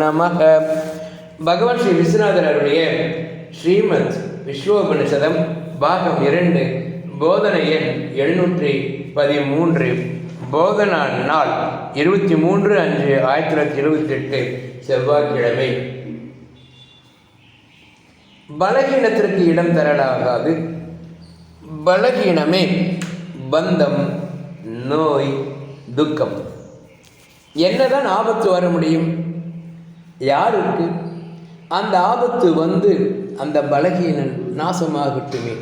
நமக. பகவான் ஸ்ரீ விஸ்வநாதர் அருடைய ஸ்ரீமத் விஸ்வோபனிஷதம் பாகம் இரண்டு போதனை எண் எழுநூற்றி பதிமூன்று. போதனா நாள் இருபத்தி மூன்று அஞ்சு ஆயிரத்தி தொள்ளாயிரத்தி இருபத்தி எட்டு செவ்வாய்க்கிழமை. பலகீனத்திற்கு இடம் தரலாகாது. பலகீனமே பந்தம் நோய் துக்கம். என்னதான் ஆபத்து வர முடியும்? யாருக்கு அந்த ஆபத்து வந்து அந்த பலகீனன் நாசமாகட்டுமே.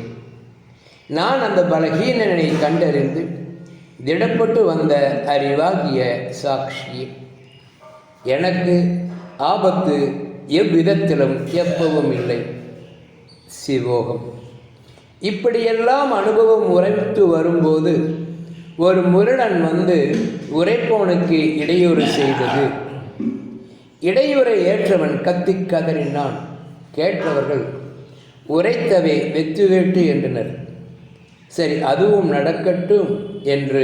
நான் அந்த பலகீனனை கண்டறிந்து திடப்பட்டு வந்த அறிவாகிய சாட்சி எனக்கு ஆபத்து எவ்விதத்திலும் எப்பவும் இல்லை. சிவோகம். இப்படியெல்லாம் அனுபவம் உரைத்து வரும்போது ஒரு முரடன் வந்து உரைப்பவனுக்கு இடையூறு செய்தது. இடையூறை ஏற்றவன் கத்தி கதறினான். கேட்டவர்கள் உரைத்தவே வெத்துவேட்டு என்றனர். சரி அதுவும் நடக்கட்டும் என்று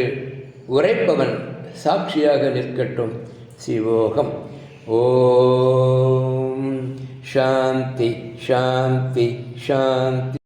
உரைப்பவன் சாட்சியாக நிற்கட்டும். சிவோகம். ஓம். சாந்தி சாந்தி சாந்தி.